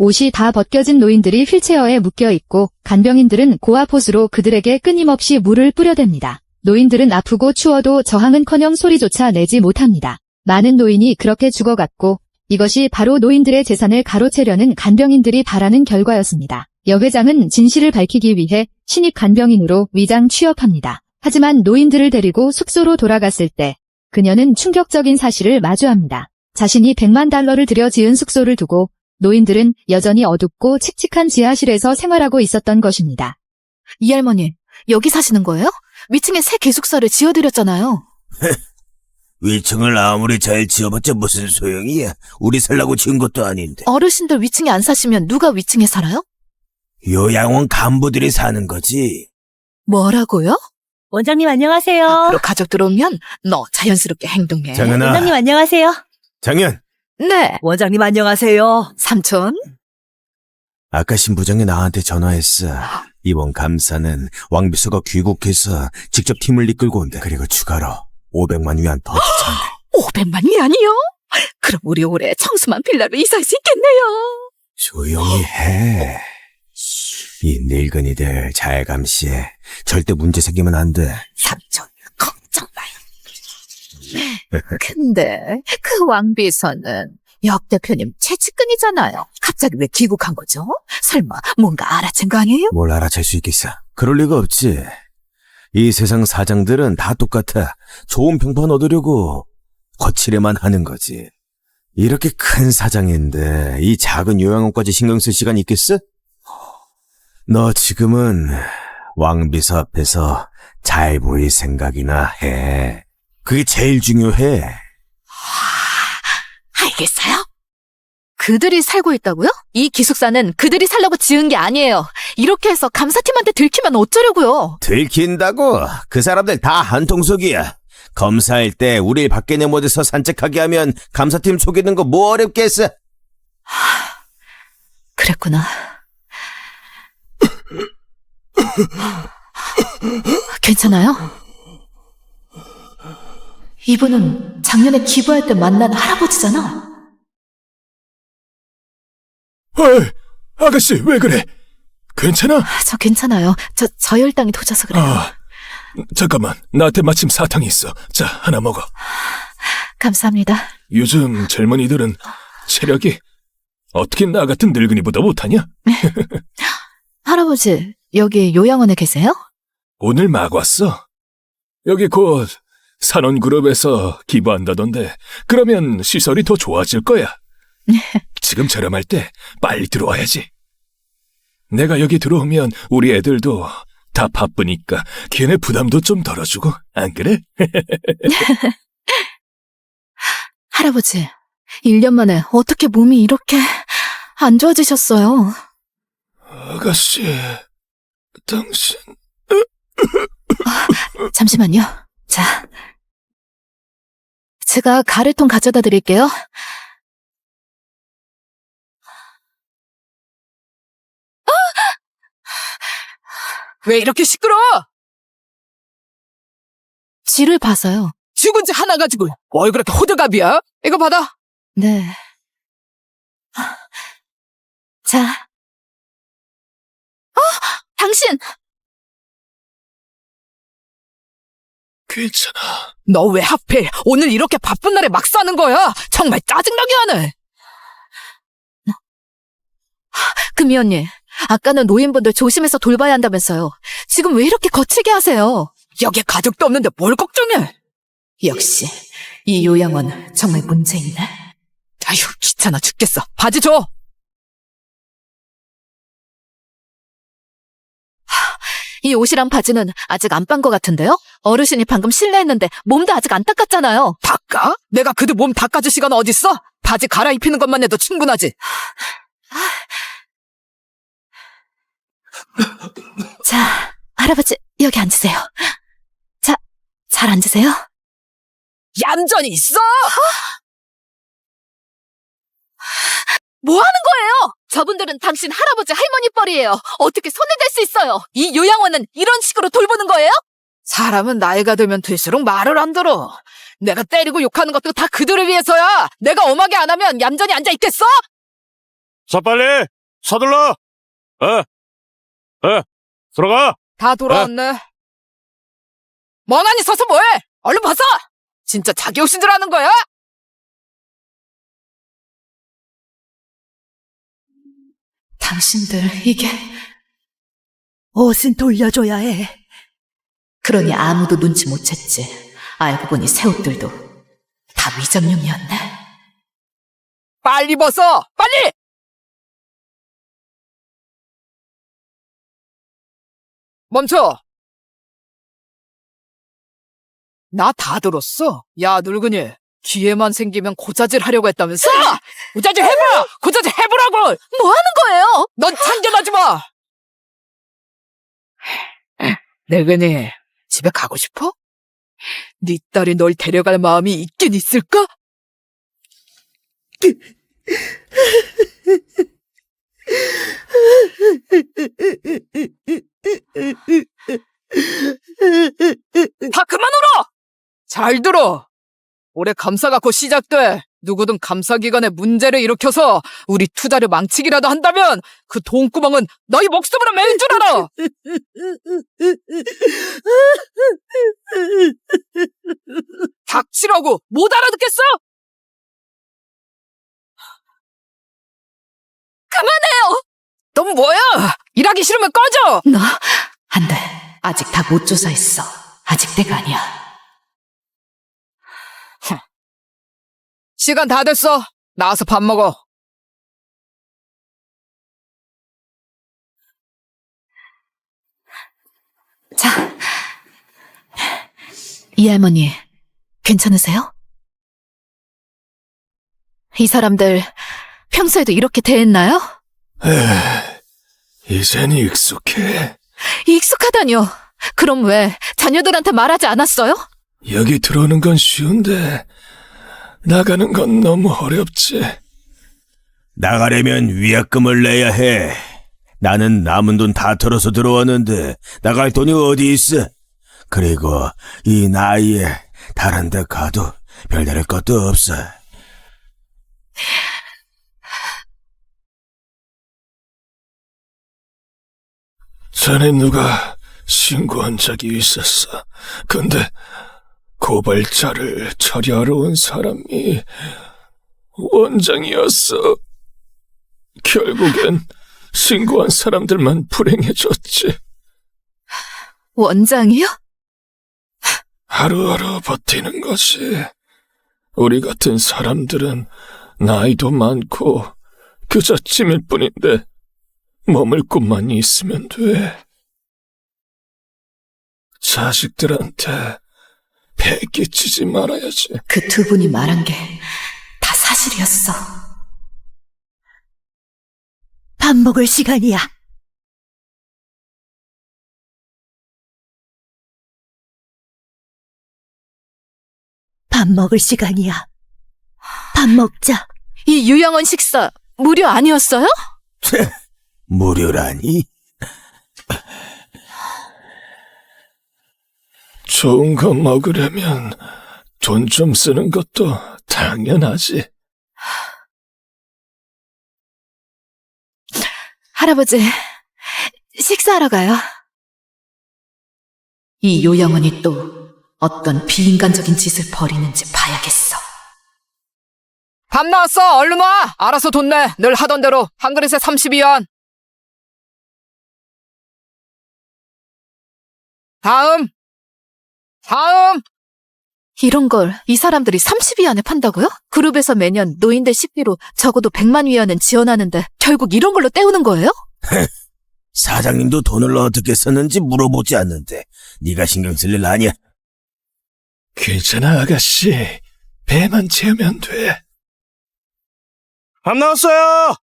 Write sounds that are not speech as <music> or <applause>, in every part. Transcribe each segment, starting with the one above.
옷이 다 벗겨진 노인들이 휠체어에 묶여 있고 간병인들은 고압호스로 그들에게 끊임없이 물을 뿌려댑니다. 노인들은 아프고 추워도 저항은커녕 소리조차 내지 못합니다. 많은 노인이 그렇게 죽어갔고 이것이 바로 노인들의 재산을 가로채려는 간병인들이 바라는 결과였습니다. 여 회장은 진실을 밝히기 위해 신입 간병인으로 위장 취업합니다. 하지만 노인들을 데리고 숙소로 돌아갔을 때 그녀는 충격적인 사실을 마주합니다. 자신이 100만 달러를 들여 지은 숙소를 두고 노인들은 여전히 어둡고 칙칙한 지하실에서 생활하고 있었던 것입니다. 이 할머니, 여기 사시는 거예요? 위층에 새 기숙사를 지어드렸잖아요. 위층을 아무리 잘 지어봤자 무슨 소용이야. 우리 살라고 지은 것도 아닌데. 어르신들 위층에 안 사시면 누가 위층에 살아요? 요양원 간부들이 사는 거지. 뭐라고요? 원장님 안녕하세요. 앞으로 가족 들어오면 너 자연스럽게 행동해. 장은아. 원장님 안녕하세요. 장현, 네, 원장님 안녕하세요. 삼촌. 아까 신부장이 나한테 전화했어. <gasps> 이번 감사는 왕비서가 귀국해서 직접 팀을 이끌고 온대. 그리고 추가로 500만 위안 더 주잖아. 500만 <gasps> 위안이요? 그럼 우리 올해 청수만 빌라로 이사할 수 있겠네요. 조용히 <gasps> 해. 이 늙은이들 잘 감시해. 절대 문제 생기면 안 돼. 삼촌, 걱정 마요. <laughs> 근데 그 왕비서는 역 대표님 최측근이잖아요. 갑자기 왜 귀국한 거죠? 설마 뭔가 알아챈 거 아니에요? 뭘 알아챌 수 있겠어? 그럴 리가 없지. 이 세상 사장들은 다 똑같아. 좋은 평판 얻으려고 거칠에만 하는 거지. 이렇게 큰 사장인데 이 작은 요양원까지 신경 쓸 시간 있겠어? 너 지금은 왕비서 앞에서 잘 보일 생각이나 해. 그게 제일 중요해. 알겠어요? 그들이 살고 있다고요? 이 기숙사는 그들이 살려고 지은 게 아니에요. 이렇게 해서 감사팀한테 들키면 어쩌려고요? 들킨다고? 그 사람들 다 한통속이야. 검사할 때 우릴 밖에 내몰아서 산책하게 하면 감사팀 속이는 거 뭐 어렵겠어? 그랬구나. <laughs> 괜찮아요? 이분은 작년에 기부할 때 만난 할아버지잖아. 어이, 아가씨, 왜 그래? 괜찮아? 저 괜찮아요. 저 저혈당이 도져서 그래요. 아, 잠깐만. 나한테 마침 사탕이 있어. 자, 하나 먹어. 감사합니다. 요즘 젊은이들은 체력이 어떻게 나 같은 늙은이보다 못하냐? 할아버지, 여기 요양원에 계세요? 오늘 막 왔어. 여기 곧 산원그룹에서 기부한다던데, 그러면 시설이 더 좋아질 거야. <laughs> 지금 저렴할 때 빨리 들어와야지. 내가 여기 들어오면 우리 애들도 다 바쁘니까 걔네 부담도 좀 덜어주고, 안 그래? <laughs> 할아버지, 1년 만에 어떻게 몸이 이렇게 안 좋아지셨어요? 아가씨, 당신, <laughs> 잠시만요. 자. 제가 가래통 가져다 드릴게요. 왜 이렇게 시끄러워? 쥐를 봐서요. 죽은 지 하나 가지고 뭘 그렇게 호들갑이야? 이거 받아. 네. 자. 어! 당신! 괜찮아. 너 왜 하필 오늘 이렇게 바쁜 날에 막 싸는 거야? 정말 짜증나게 하네. 금이 언니, 아까는 노인분들 조심해서 돌봐야 한다면서요. 지금 왜 이렇게 거칠게 하세요? 여기 가족도 없는데 뭘 걱정해? 역시, 이 요양원 정말 문제 있네. 아휴 귀찮아 죽겠어. 바지 줘. 이 옷이랑 바지는 아직 안 빤 것 같은데요? 어르신이 방금 실례했는데 몸도 아직 안 닦았잖아요. 닦아? 내가 그들 몸 닦아줄 시간 어딨어? 바지 갈아입히는 것만 해도 충분하지. 자, 할아버지, 여기 앉으세요. 자, 잘 앉으세요. 얌전히 있어. 뭐 하는 거예요? 저분들은 당신 할아버지 할머니 뻘이에요. 어떻게 손을 댈 수 있어요? 이 요양원은 이런 식으로 돌보는 거예요? 사람은 나이가 들면 들수록 말을 안 들어. 내가 때리고 욕하는 것도 다 그들을 위해서야. 내가 엄하게 안 하면 얌전히 앉아 있겠어? 서 빨리! 서둘러! 어, 어, 들어가! 다 돌아왔네. 멍하니 서서 뭐해? 얼른 벗어! 진짜 자기 옷인 줄 아는 거야? 당신들, 이게. 옷은 돌려줘야 해. 그러니 아무도 눈치 못 챘지. 알고 보니 새 옷들도 다 위장용이었네. 빨리 벗어! 빨리! 멈춰! 나 다 들었어. 야, 늙은이. 기회만 생기면 고자질 하려고 했다면서? 고자질 해봐! 고자질 해보라고! 뭐 하는 거예요? 넌 참견하지 마! 늙은이, 집에 가고 싶어? 네 딸이 널 데려갈 마음이 있긴 있을까? 다 그만 울어! 잘 들어! 올해 감사가 곧 시작돼. 누구든 감사 기간에 문제를 일으켜서 우리 투자를 망치기라도 한다면 그 돈구멍은 너희 목숨으로 매일 줄 알아! <laughs> 닥치라고! 못 알아듣겠어? 그만해요! 넌 뭐야? 일하기 싫으면 꺼져! 너, 안 돼. 아직 다 못 조사했어. 아직 때가 아니야. 시간 다 됐어. 나와서 밥 먹어. 자. 이 할머니, 괜찮으세요? 이 사람들, 평소에도 이렇게 대했나요? 이젠 익숙해. 익숙하다뇨. 그럼 왜 자녀들한테 말하지 않았어요? 여기 들어오는 건 쉬운데 나가는 건 너무 어렵지. 나가려면 위약금을 내야 해. 나는 남은 돈 다 털어서 들어왔는데 나갈 돈이 어디 있어? 그리고 이 나이에 다른 데 가도 별다를 것도 없어. 전에 누가 신고한 적이 있었어. 근데 고발자를 처리하러 온 사람이 원장이었어. 결국엔 신고한 사람들만 불행해졌지. 원장이요? 하루하루 버티는 것이 우리 같은 사람들은 나이도 많고 그저 찜일 뿐인데 머물 곳만 있으면 돼. 자식들한테 배 끼치지 말아야지. 그 두 분이 말한 게 다 사실이었어. 밥 먹을 시간이야. 밥 먹을 시간이야. 밥 먹자. 이 유영원 식사 무료 아니었어요? 무료라니? 좋은 거 먹으려면 돈 좀 쓰는 것도 당연하지. 할아버지, 식사하러 가요. 이 요영원이 또 어떤 비인간적인 짓을 벌이는지 봐야겠어. 밥 나왔어. 얼른 와. 알아서 돈 내. 늘 하던 대로 한 그릇에 32원. 다음. 다음. 이런 걸 이 사람들이 30위 안에 판다고요? 그룹에서 매년 노인들 식비로 적어도 100만 위안은 지원하는데 결국 이런 걸로 때우는 거예요? <laughs> 사장님도 돈을 어떻게 썼는지 물어보지 않는데 네가 신경 쓸 일 아니야. 괜찮아, 아가씨. 배만 채우면 돼. 밥 나왔어요.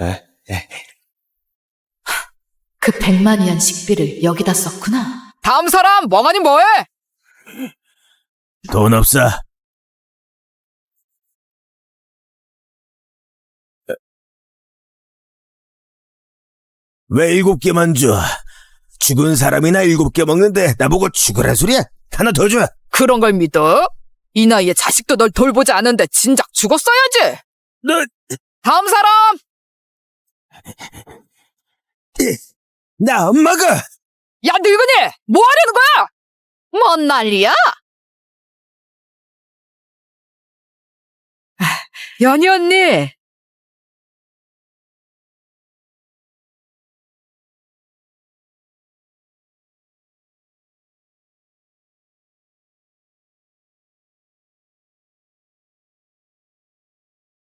에? 그 100만 위안 식비를 여기다 썼구나. 다음 사람 멍하니 뭐해? 돈 없어. 왜 일곱 개만 줘? 죽은 사람이나 일곱 개 먹는데 나보고 죽으란 소리야? 하나 더 줘. 그런 걸 믿어? 이 나이에 자식도 널 돌보지 않은데 진작 죽었어야지. 너, 다음 사람. 나 엄마가! 야 늙은이 뭐 하려는 거야? 뭔 난리야? 아, 연희 언니.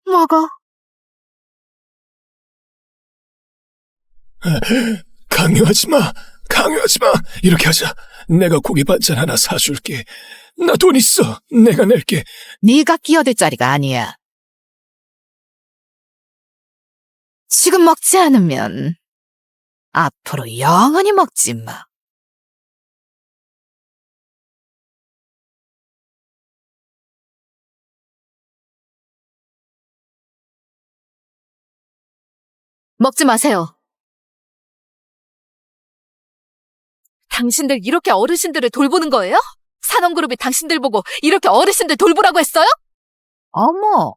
먹어. 강요하지 마. 강요하지 마. 이렇게 하자. 내가 고기 반찬 하나 사줄게. 나 돈 있어. 내가 낼게. 네가 끼어들 자리가 아니야. 지금 먹지 않으면 앞으로 영원히 먹지 마. 먹지 마세요. 당신들 이렇게 어르신들을 돌보는 거예요? 산원그룹이 당신들 보고 이렇게 어르신들 돌보라고 했어요? 어머,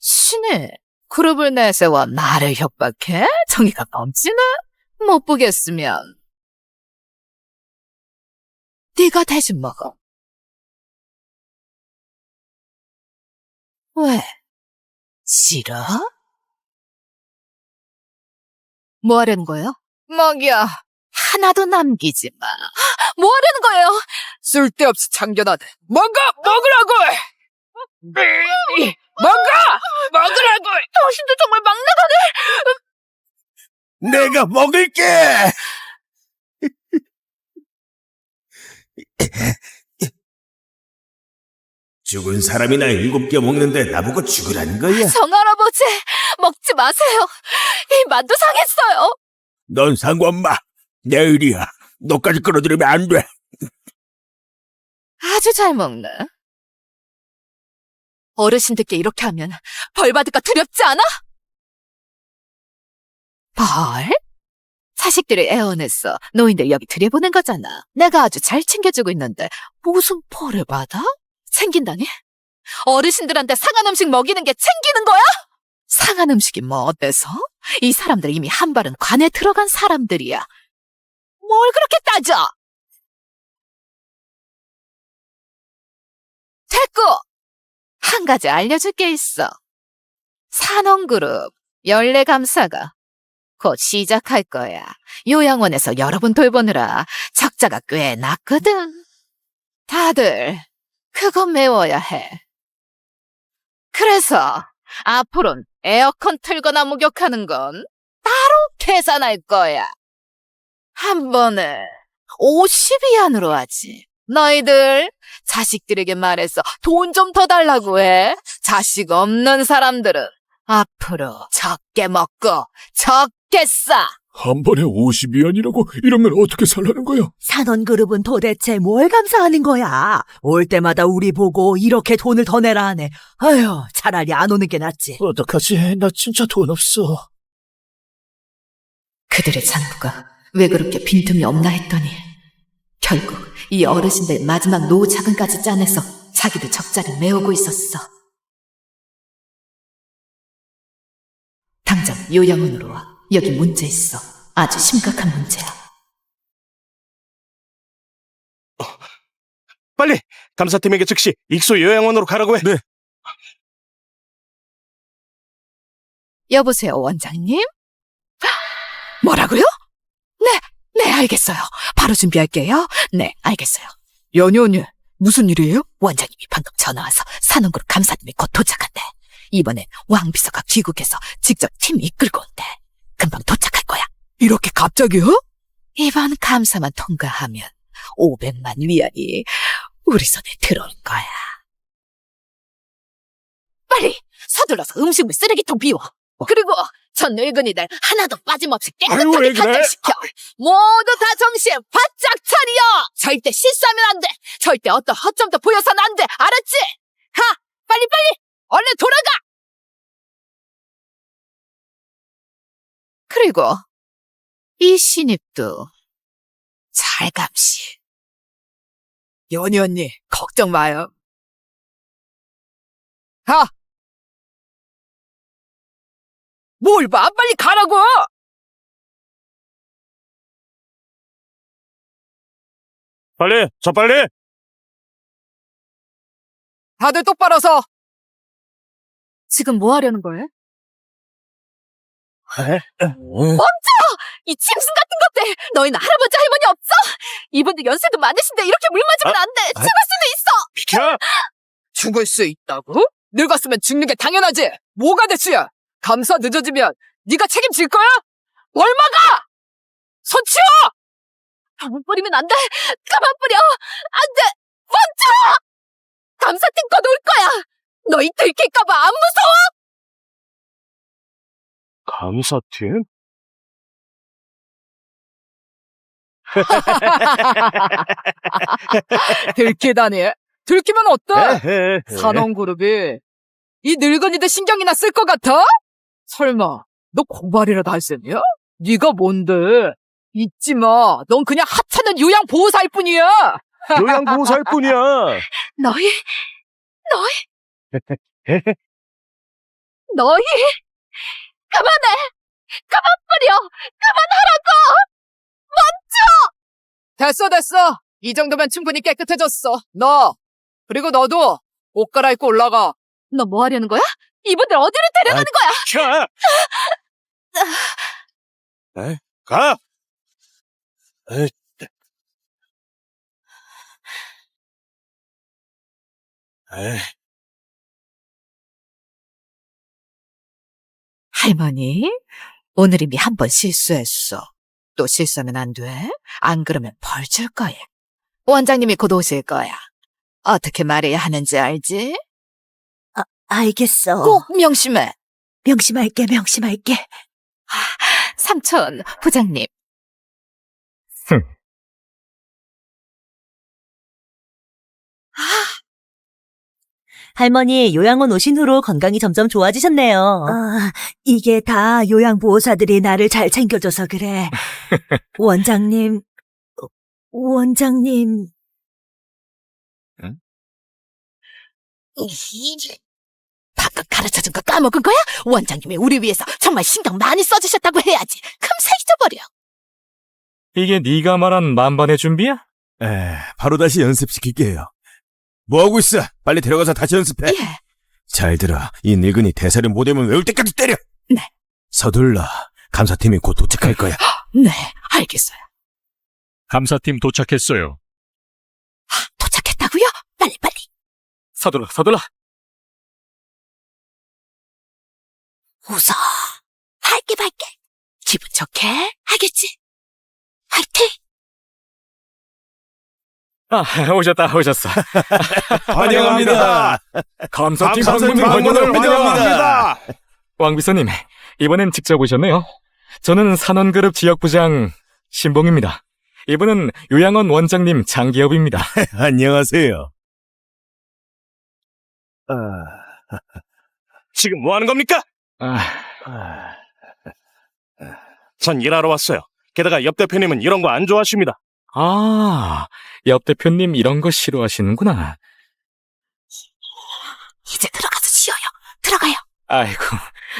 신이 그룹을 내세워 나를 협박해? 정의가 넘치네? 못 보겠으면 네가 대신 먹어. 왜? 싫어? 뭐 하려는 거예요? 먹여. 하나도 남기지 마. 뭐 하려는 거예요? 쓸데없이 참견하대. 먹어! 먹으라고! 먹어! 먹으라고! 당신도 정말 막 내가 먹을게! 죽은 사람이나 일곱 개 먹는데 나보고 죽으라는 거야? 정할아버지, 먹지 마세요. 이 만두 상했어요. 넌 상관 마. 내 일이야. 너까지 끌어들이면 안 돼. 아주 잘 먹네. 어르신들께 이렇게 하면 벌 받을까 두렵지 않아? 벌? 자식들을 애원해서 노인들 여기 들여보낸 거잖아. 내가 아주 잘 챙겨주고 있는데 무슨 벌을 받아? 챙긴다니? 어르신들한테 상한 음식 먹이는 게 챙기는 거야? 상한 음식이 뭐 어때서? 이 사람들 이미 한 발은 관에 들어간 사람들이야. 뭘 그렇게 따져? 됐고! 한 가지 알려줄 게 있어. 산원그룹 연례감사가 곧 시작할 거야. 요양원에서 여러분 돌보느라 적자가 꽤 났거든. 다들 그거 메워야 해. 그래서 앞으론 에어컨 틀거나 목욕하는 건 따로 계산할 거야. 한 번에 50위안으로 하지. 너희들 자식들에게 말해서 돈 좀 더 달라고 해. 자식 없는 사람들은 앞으로 적게 먹고 적게 싸. 한 번에 50위안이라고 이러면 어떻게 살라는 거야? 산원그룹은 도대체 뭘 감사하는 거야? 올 때마다 우리 보고 이렇게 돈을 더 내라 하네. 아휴, 차라리 안 오는 게 낫지. 어떡하지? 나 진짜 돈 없어. 그들의 장부가 왜 그렇게 빈틈이 없나 했더니 결국 이 어르신들 마지막 노후 자금까지 짜내서 자기들 적자를 메우고 있었어. 당장 요양원으로 와. 여기 문제 있어. 아주 심각한 문제야. 빨리 감사팀에게 즉시 익소 요양원으로 가라고 해. 네. 여보세요, 원장님? 뭐라고요? 알겠어요. 바로 준비할게요. 네, 알겠어요. 연희 언니 무슨 일이에요? 원장님이 방금 전화 와서 산원그룹 감사님이 곧 도착한대. 이번엔 왕 비서가 귀국해서 직접 팀 이끌고 온대. 금방 도착할 거야. 이렇게 갑자기요? 이번 감사만 통과하면 500만 위안이 우리 손에 들어올 거야. 빨리 서둘러서 음식물 쓰레기통 비워. 그리고 전 늙은이들 하나도 빠짐없이 아유, 깨끗하게 왜 그래? 간장시켜. 모두 다 정신 바짝 차려. 절대 실수하면 안 돼. 절대 어떤 허점도 보여서는 안 돼. 알았지? 가! 빨리 빨리! 얼른 돌아가! 그리고 이 신입도 잘 감시. 연희 언니, 걱정 마요. 가! 뭘 봐, 빨리 가라고! 빨리, 저 빨리! 다들 똑바로 서! 지금 뭐 하려는 거예요? 이 짐승 같은 것들! 너희는 할아버지 할머니 없어? 이분들 연세도 많으신데 이렇게 물 맞으면 안 돼! 죽을 수도 있어! 비켜! 죽을 수 있다고? 늙었으면 죽는 게 당연하지! 뭐가 대수야! 감사 늦어지면 네가 책임질 거야? 뭘 막아! 손 치워! 가만 뿌리면 안 돼! 가만 뿌려! 안 돼! 멈춰! 감사팀 꺼놓을 거야! 너희 들킬까봐 안 무서워! 감사팀? <laughs> 들키다니. 들키면 어때? 산원그룹이 이 늙은이들 신경이나 쓸 것 같아? 설마 너 공부하리라도 할 셈이야? 네가 뭔데? 잊지 마. 넌 그냥 하찮은 요양보호사일 뿐이야. <laughs> 요양보호사일 뿐이야. 너희, 너희, <laughs> 너희, 그만해! 그만 뿌려! 됐어 됐어. 이 정도면 충분히 깨끗해졌어. 너 그리고 너도 옷 갈아입고 올라가. 너 뭐 하려는 거야? 이분들 어디로 데려가는 거야? 가! 에? 가! 에이. 에이, 할머니, 오늘 이미 한 번 실수했어. 또 실수하면 안 돼. 안 그러면 벌 줄 거야. 원장님이 곧 오실 거야. 어떻게 말해야 하는지 알지? 아, 알겠어. 꼭 명심해. 명심할게, 명심할게. 삼촌, 부장님. 할머니 요양원 오신 후로 건강이 점점 좋아지셨네요. 아, 이게 다 요양보호사들이 나를 잘 챙겨줘서 그래. <laughs> 원장님, 어, 원장님. 방금 가르쳐준 거 까먹은 거야? 원장님이 우리 위해서 정말 신경 많이 써주셨다고 해야지. 금세 잊어버려. 이게 네가 말한 만반의 준비야? 에, 바로 다시 연습시킬게요. 뭐하고 있어? 빨리 데려가서 다시 연습해. 예. 잘 들어. 이 늙은이 대사를 못 외우면 외울 때까지 때려. 네. 서둘러. 감사팀이 곧 도착할 거야. 네, 알겠어요. 감사팀 도착했어요. 도착했다고요? 빨리 빨리. 서둘러, 서둘러. 웃어. 밝게 밝게. 기분 좋게. 알겠지? 화이팅! 아, 오셨다, 오셨어. <laughs> 환영합니다. 감사팀 감사팀 방문 방문을 환영합니다. 환영합니다. 왕비서님, 이번엔 직접 오셨네요. 저는 산원그룹 지역부장 신봉입니다. 이분은 요양원 원장님 장기업입니다. <laughs> 안녕하세요. 아, <laughs> 지금 뭐 하는 겁니까? 아, 전 일하러 왔어요. 게다가 옆 대표님은 이런 거 안 좋아하십니다. 아, 옆 대표님 이런 거 싫어하시는구나. 이제 들어가서 쉬어요. 들어가요. 아이고,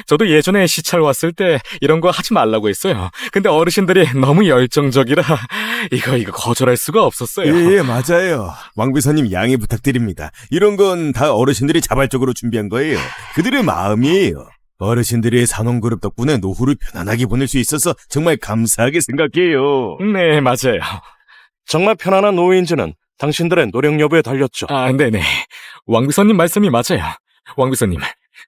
저도 예전에 시찰 왔을 때 이런 거 하지 말라고 했어요. 근데 어르신들이 너무 열정적이라 <laughs> 이거 이거 거절할 수가 없었어요. 예, 예, 맞아요. 왕비서님 양해 부탁드립니다. 이런 건 다 어르신들이 자발적으로 준비한 거예요. 그들의 마음이에요. 어르신들의 산원그룹 덕분에 노후를 편안하게 보낼 수 있어서 정말 감사하게 생각해요. 네, 맞아요. 정말 편안한 노후인지는 당신들의 노력 여부에 달렸죠. 아, 네네. 왕비서님 말씀이 맞아요. 왕비서님,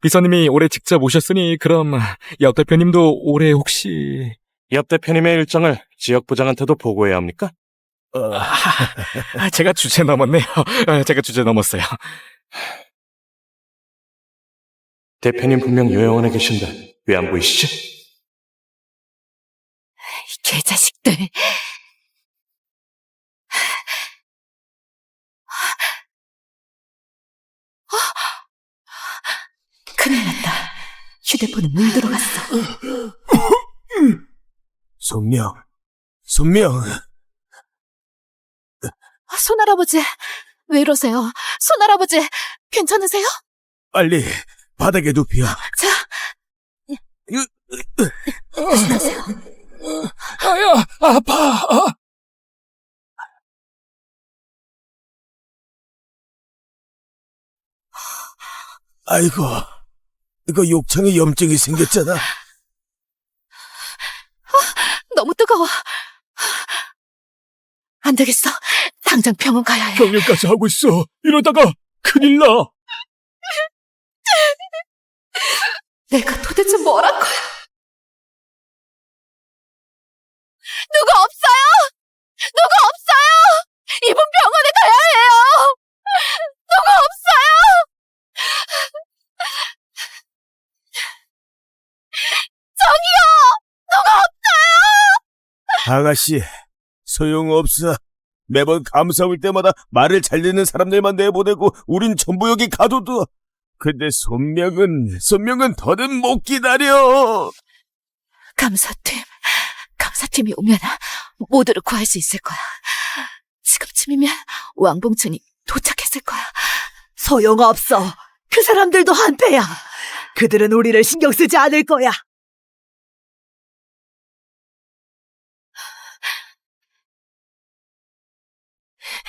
비서님이 올해 직접 오셨으니 그럼 옆 대표님도 올해 혹시... 옆 대표님의 일정을 지역 부장한테도 보고해야 합니까? <laughs> 아, 제가 주제 넘었네요. 아, 제가 주제 넘었어요. 대표님 분명 요양원에 계신데 왜 안 보이시지? 개자식들. 큰일 났다. 휴대폰에 물 들어 갔어. 손명, 손명. 손할아버지, 왜 이러세요? 손할아버지, 괜찮으세요? 빨리 바닥에 눕혀. 자, 아야, 아파. 아. 아이고, 이거 욕창에 염증이 생겼잖아. 너무 뜨거워. 안 되겠어. 당장 병원 가야 해. 병일까지 하고 있어. 이러다가 큰일 나. 내가 도대체 뭘한 거야? 누가 없어요! 누가 없어요! 이분 병원에 가야 해요! 누가 없어요! 저기요! 누가 없... 아가씨, 소용없어. 매번 감사올 때마다 말을 잘 듣는 사람들만 내보내고 우린 전부 여기 가둬둬. 근데 손명은, 손명은 더는 못 기다려. 감사팀, 감사팀이 오면 모두를 구할 수 있을 거야. 지금쯤이면 왕봉춘이 도착했을 거야. 소용없어. 그 사람들도 한패야. 그들은 우리를 신경 쓰지 않을 거야.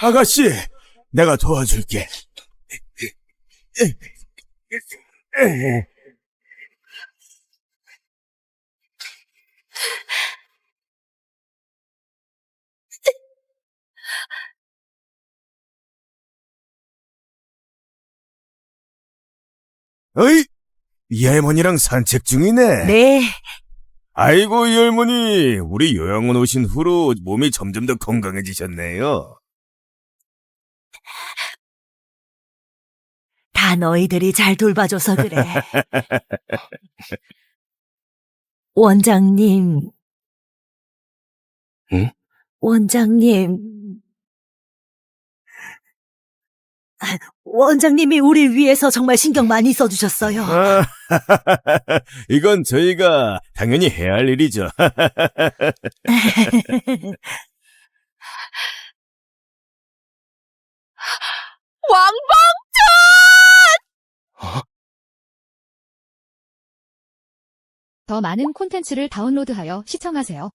아가씨, 내가 도와줄게. <laughs> 어이, 이 할머니랑 산책 중이네. 네. 아이고, 이 할머니, 우리 요양원 오신 후로 몸이 점점 더 건강해지셨네요. 다 너희들이 잘 돌봐줘서 그래. <laughs> 원장님. 응? 원장님. 원장님이 우리 위해서 정말 신경 많이 써주셨어요. 아, <laughs> 이건 저희가 당연히 해야 할 일이죠. <laughs> 왕봉춘! 더 많은 콘텐츠를 다운로드하여 시청하세요.